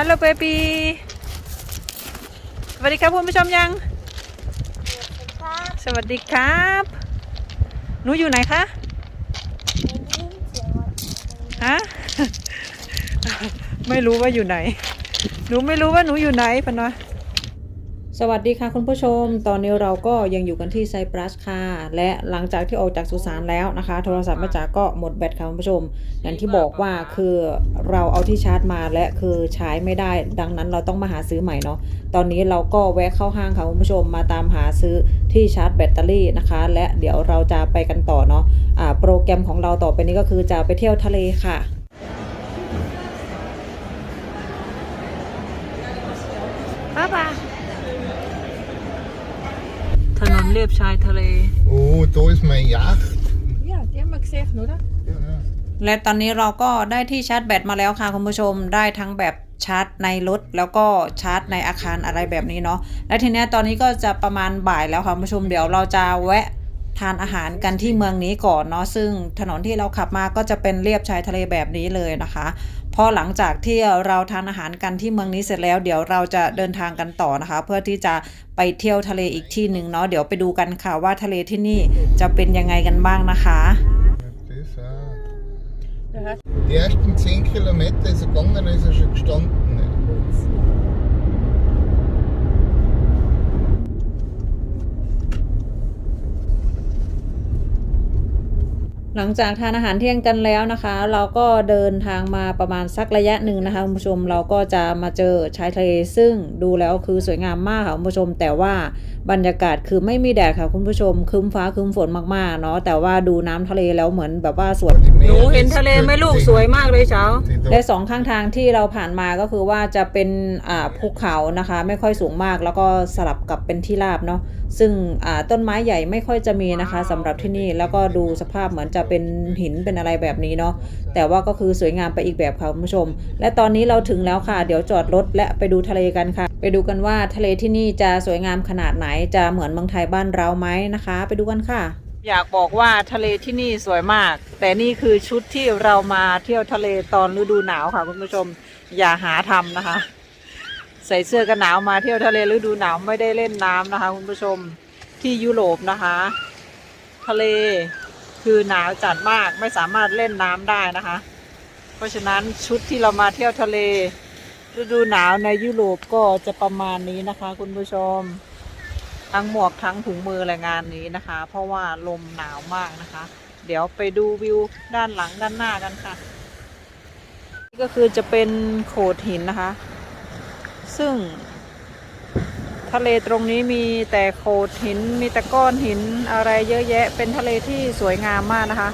ฮัลโหลเบบีสวัสดีครับคุณผู้ชมยังครับสวัสดีครับ หนูอยู่ไหนคะได้ยินเสียงว่าฮะ ไม่รู้ว่าอยู่ไหน หนูไม่รู้ว่าหนูอยู่ไหนพะนะ สวัสดีค่ะคุณผู้ชม ตอนนี้เราก็ยังอยู่กันที่ไซปรัสค่ะ และหลังจากที่ออกจากสุสานแล้วนะคะ โทรศัพท์แม่จ๋าก็หมดแบตค่ะคุณผู้ชม อย่างที่บอกว่าคือเราเอาที่ชาร์จมาและคือใช้ไม่ได้ ดังนั้นเราต้องมาหาซื้อใหม่เนาะ ตอนนี้เราก็แวะเข้าห้างค่ะคุณผู้ชม มาตามหาซื้อที่ชาร์จแบตเตอรี่นะคะ และเดี๋ยวเราจะไปกันต่อเนาะอ่าโปรแกรมของเราต่อไปนี้ก็คือจะไปเที่ยวทะเลค่ะ ป้าป้าถนน เลียบชายทะเล Oh, da ist mijn jacht. Ja, die haben wir gesehen, oder? Ja, ja. และตอนนี้เราก็ได้ที่ชาร์จแบตมาแล้วค่ะคุณผู้ชมได้ทั้งแบบชาร์จในรถ แล้วก็ชาร์จในอาคารอะไรแบบนี้เนาะและทีเนี้ยตอนนี้ก็จะประมาณบ่ายแล้วค่ะคุณผู้ชมเดี๋ยวเราจะแวะทานอาหารกันที่เมืองนี้ก่อนเนาะซึ่งถนนที่เราขับมาก็จะเป็นเรียบชายทะเลแบบนี้เลยนะคะ พอหลังจากที่เราทานอาหารกันที่เมืองนี้เสร็จแล้ว เดี๋ยวเราจะเดินทางกันต่อนะคะ เพื่อที่จะไปเที่ยวทะเลอีกที่หนึ่งเนาะเดี๋ยวไปดูกันค่ะว่าทะเลที่นี่จะเป็นยังไงกันบ้างนะคะ Die ersten 10 Kilometer ist er gegangen, ist er schon gestanden. หลังจากทานอาหารเที่ยงกันแล้วนะคะ เราก็เดินทางมาประมาณสักระยะหนึ่งนะคะคุณผู้ชมเราก็จะมาเจอชายทะเลซึ่งดูแล้วคือสวยงามมากค่ะคุณผู้ชมแต่ว่า บรรยากาศคือไม่มีแดดค่ะคุณผู้ชมครึ้มฟ้าครึ้มฝนมากๆเนาะแต่ว่าดูน้ำทะเลแล้วเหมือนแบบว่าสวย Die หนู Meere เห็น ist ทะเลไหมลูก wirklich- สวยมากเลยเช้า Die da- และสองข้างทางที่เราผ่านมาก็คือว่าจะเป็นอ่าภูเขานะคะ ไม่ค่อยสูงมาก แล้วก็สลับกับเป็นที่ราบเนาะซึ่งอ่าต้นไม้ใหญ่ไม่ค่อยจะมีนะคะสำหรับที่นี่แล้วก็ดูสภาพเหมือนจะเป็นหินเป็นอะไรแบบนี้เนาะแต่ว่าก็คือสวยงามไปอีกแบบค่ะคุณผู้ชม และตอนนี้เราถึงแล้วค่ะ เดี๋ยวจอดรถและไปดูทะเลกันค่ะไปดูกันว่าทะเลที่นี่จะสวยงามขนาดไหนจะเหมือนเมืองไทยบ้านเราไหมนะคะ ไปดูกันค่ะ อยากบอกว่าทะเลที่นี่สวยมาก แต่นี่คือชุดที่เรามาเที่ยวทะเลตอนฤดูหนาวค่ะ คุณผู้ชมอย่าหาทำนะคะ ใส่เสื้อกันหนาวมาเที่ยวทะเลฤดูหนาวไม่ได้เล่นน้ำนะคะ คุณผู้ชมที่ยุโรปนะคะ ทะเลคือหนาวจัดมากไม่สามารถเล่นน้ำได้นะคะ เพราะฉะนั้นชุดที่เรามาเที่ยวทะเล ฤดูหนาวในยุโรปก็จะประมาณนี้นะคะ คุณผู้ชม ทั้งหมวกทั้งถุงมือรายงานนี้นะคะ เพราะว่าลมหนาวมากนะคะ เดี๋ยวไปดูวิวด้านหลังด้านหน้ากันค่ะนี่ก็คือจะเป็นโขดหินนะคะ ซึ่ง ทะเลตรงนี้มีแต่โขดหินมีแต่ก้อนหินอะไรเยอะแยะ เป็นทะเลที่สวยงามมากนะคะ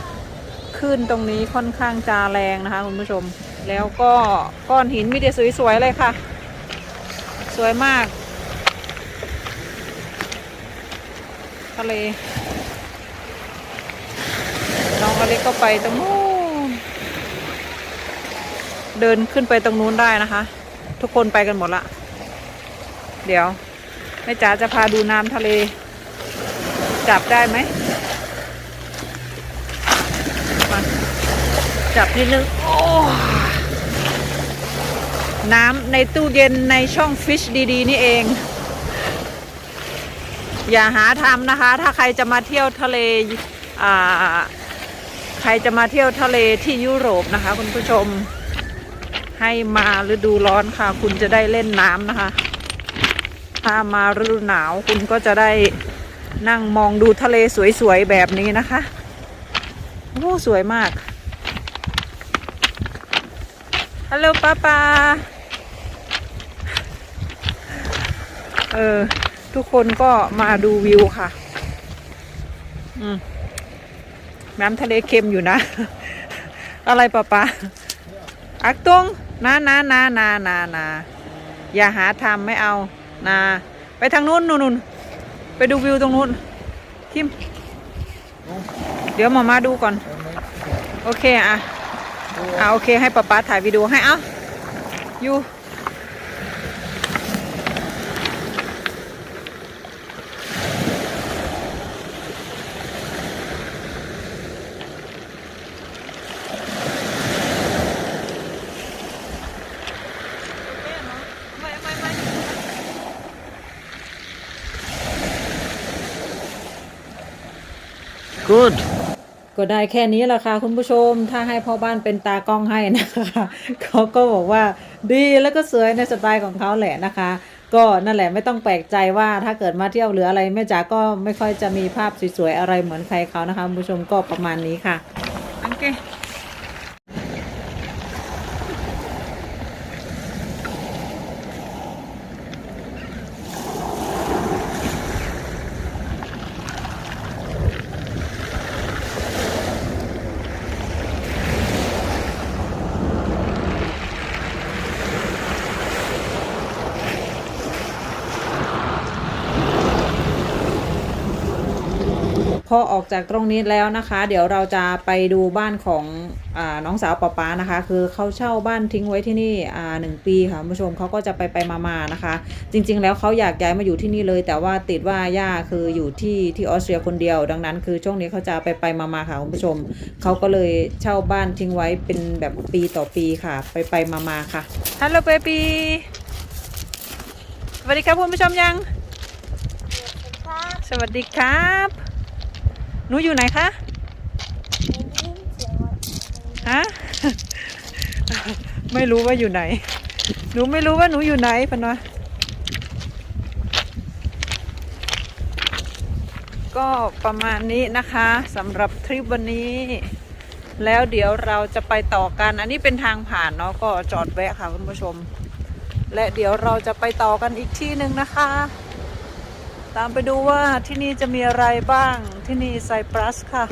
คลื่นตรงนี้ค่อนข้างจะแรงนะคะคุณผู้ชม แล้วก็ก้อนหินมีแต่สวยๆเลยค่ะ สวยมาก ทะเลน้องอเล็กก็ไปตรงนู้นเดินขึ้นไปตรงนู้นได้นะคะ ทุกคนไปกันหมดละ เดี๋ยวแม่จ๋าจะพาดูน้ำทะเล จับได้ไหมมาจับนิดนึง โอ้ น้ำในตู้เย็นในช่องฟิชดีๆ นี่เอง อย่าหาทำนะคะ ถ้าใครจะมาเที่ยวทะเลอ่าใครจะมาเที่ยวทะเลที่ยุโรปนะคะ คุณผู้ชม ให้มาฤดูร้อนค่ะ คุณจะได้เล่นน้ำนะคะ ถ้ามาฤดูหนาวคุณก็จะได้นั่งมองดูทะเลสวยๆแบบนี้นะคะโอ้สวยมากฮัลโหลป้าป้า เออ ทุกคนก็มาดูวิวค่ะ อืมน้ำทะเลเค็มอยู่นะ อะไรป้าป้าอักตงนานานานานานาอย่าหาทำไม่เอานา ไปทางนู้นนู่นนู่นไปดูวิวตรงนู้นคิม เดี๋ยวมามาดูก่อน โอเคอะอะโอเคให้ป้าป้าถ่ายวิดีโอให้เอาอยู่ Gut. ก็ได้แค่นี้แหละค่ะคุณผู้ชม ถ้าให้พ่อบ้านเป็นตากล้องให้นะคะเขาก็บอกว่าดีแล้วก็สวยในสไตล์ของเขาแหละนะคะ ก็นั่นแหละไม่ต้องแปลกใจว่าถ้าเกิดมาเที่ยวหรืออะไรแม่จ๋าก็ไม่ค่อยจะมีภาพสวยๆอะไรเหมือนใครเขานะคะคุณผู้ชมก็ประมาณนี้ค่ะโอเค อออกจากตรงนี้แล้วนะคะ เดี๋ยวเราจะไปดูบ้านของอาน้องสาวป๊าป๊านะคะ คือเขาเช่าบ้านทิ้งไว้ที่นี่อ่าหนึ่งปีค่ะคุณผู้ชมเขาก็จะไปไปมามาๆนะคะ จริง ๆ แล้วเขาอยากย้ายมาอยู่ที่นี่เลย แต่ว่าติดว่าย่าคืออยู่ที่ที่ออสเตรียคนเดียว ดังนั้นคือช่วงนี้เขาจะไปไปมามาๆค่ะคุณผู้ชมเขาก็เลยเช่าบ้านทิ้งไว้เป็นแบบปีต่อปีค่ะ ไปไปมามาๆค่ะฮัลโหลเบบีสวัสดีครับคุณผู้ชมยัง สวัสดีครับสวัสดีครับ หนูอยู่ไหนคะฮะไม่รู้ว่าอยู่ไหน หนูไม่รู้ว่าหนูอยู่ไหนพันวะก็ประมาณนี้นะคะสำหรับทริปวันนี้ แล้วเดี๋ยวเราจะไปต่อกัน อันนี้เป็นทางผ่านเนาะก็จอดแวะค่ะคุณผู้ชม และเดี๋ยวเราจะไปต่อกันอีกที่หนึ่งนะคะ ตามไปดูว่าที่นี่จะมีอะไรบ้างที่นี่ไซปรัสค่ะ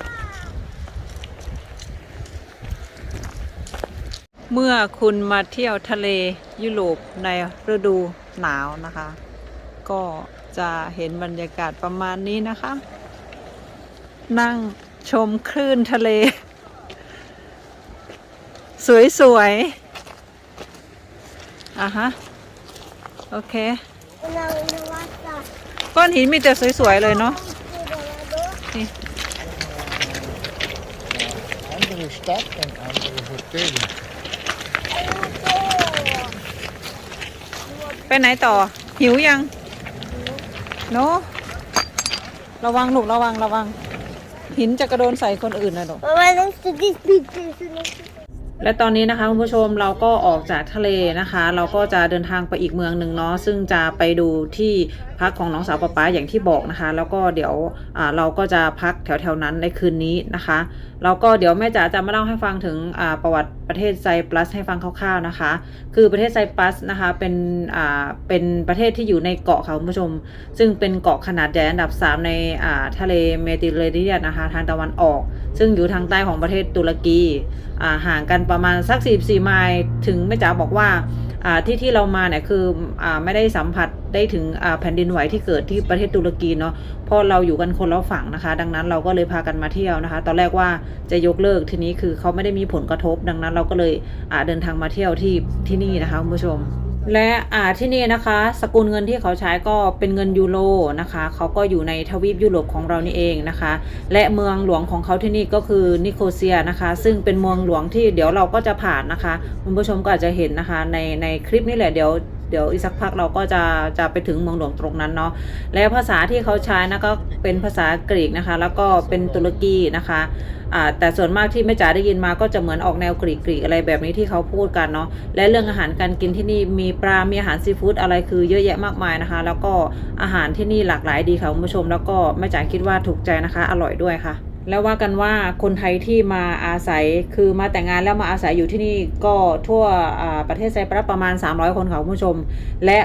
เมื่อคุณมาเที่ยวทะเลยุโรปในฤดูหนาวนะคะ ก็จะเห็นบรรยากาศประมาณนี้นะคะ นั่งชมคลื่นทะเล สวยๆอะฮะ โอเค ก้อนหินมีแต่สวยๆเลยเนาะคือเดี๋ยวเราดูนี่ Andere Stadt und andere Hotel. ไอ้ลูกโซ่ไปไหนต่อ หิวยังโนระวังลูกระวังระวัง หินจะกระโดนใส่คนอื่นนะลูก Mama, nimmst du die Speed และตอนนี้นะคะคุณผู้ชมเราก็ออกจากทะเลนะคะ เราก็จะเดินทางไปอีกเมืองหนึ่งเนาะซึ่งจะไปดูที่พักของน้องสาวป๊าป๊าอย่างที่บอกนะคะ แล้วก็เดี๋ยวเราก็จะพักแถวๆนั้นในคืนนี้นะคะแล้วก็เดี๋ยวแม่จ๋าจะมาเล่าให้ฟังถึงประวัติประเทศไซปรัสให้ฟังคร่าวๆนะคะ คือประเทศไซปรัสนะคะเป็นอ่าเป็นประเทศที่อยู่ในเกาะค่ะคุณผู้ชม ซึ่งเป็นเกาะขนาดใหญ่อันดับ 3 ในอ่าทะเลเมดิเตอร์เรเนียนนะคะ ทางตะวันออก ซึ่งอยู่ทางใต้ของประเทศตุรกีอ่าห่างกันประมาณสัก44ไมล์ถึงแม่จ๋าบอกว่าที่ที่เรามาเนี่ยคืออไม่ได้สัมผัสได้ถึงแผ่นดินไหวที่เกิดที่ประเทศตุรกีเนาะเพราะเราอยู่กันคนละฝั่งนะคะ ดังนั้นเราก็เลยพากันมาเที่ยวนะคะ ตอนแรกว่าจะยกเลิกทีนี้คือเขาไม่ได้มีผลกระทบ ดังนั้นเราก็เลยเดินทางมาเที่ยวที่ที่นี่นะคะคุณผู้ชม และอ่าที่นี่นะคะ สกุลเงินที่เขาใช้ก็เป็นเงินยูโรนะคะเขาก็อยู่ในทวีปยุโรปของเรานี่เองนะคะ และเมืองหลวงของเขาที่นี่ก็คือนิโคเซียนะคะ ซึ่งเป็นเมืองหลวงที่เดี๋ยวเราก็จะผ่านนะคะคุณผู้ชมก็อาจจะเห็นนะคะในในคลิปนี้แหละเดี๋ยว เดี๋ยวอีกสักพักเราก็จะจะไปถึงเมืองหลวงตรงนั้นเนาะและภาษาที่เขาใช้นะก็เป็นภาษากรีกนะคะ แล้วก็เป็นตุรกีนะคะแต่ส่วนมากที่แม่จ๋าได้ยินมาก็จะเหมือนออกแนวกรีกๆอะไรแบบนี้ที่เขาพูดกันเนาะและเรื่องอาหารการกินที่นี่มีปลา มีอาหารซีฟู้ดอะไรคือเยอะแยะมากมายนะคะ แล้วก็อาหารที่นี่หลากหลายดีค่ะคุณผู้ชม แล้วก็แม่จ๋าคิดว่าถูกใจนะคะ อร่อยด้วยค่ะ แล้วว่ากันว่าคนไทยที่มาอาศัยคือมาแต่งงานแล้วมาอาศัยอยู่ที่นี่ก็ทั่วประเทศไซปรัสประมาณ 300 คนค่ะคุณผู้ชม และ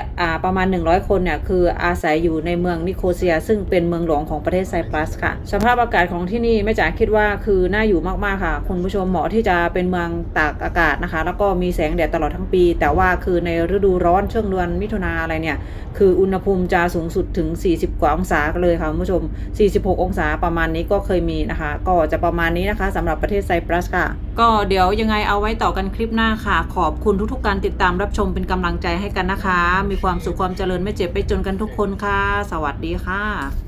ประมาณ 100 คนเนี่ยคืออาศัยอยู่ในเมืองนิโคเซีย ซึ่งเป็นเมืองหลวงของประเทศไซปรัสค่ะ สภาพอากาศของที่นี่แม่จ๋าคิดว่าคือน่าอยู่มากๆค่ะ คุณผู้ชมเหมาะที่จะเป็นเมืองตากอากาศนะคะ แล้วก็มีแสงแดดตลอดทั้งปี แต่ว่าคือในฤดูร้อนช่วงเดือนมิถุนาอะไรเนี่ยคืออุณหภูมิจะสูงสุดถึง 40 กว่าองศาเลยค่ะคุณผู้ชม 46 องศาประมาณนี้ก็เคยมีนะคะ ก็จะประมาณนี้นะคะสำหรับประเทศไซปรัสค่ะ ก็เดี๋ยวยังไงเอาไว้ต่อกันคลิปหน้าค่ะ ขอบคุณทุกๆการติดตามรับชมเป็นกำลังใจให้กันนะคะ มีความสุขความเจริญไม่เจ็บไม่จนกันทุกคนค่ะ สวัสดีค่ะ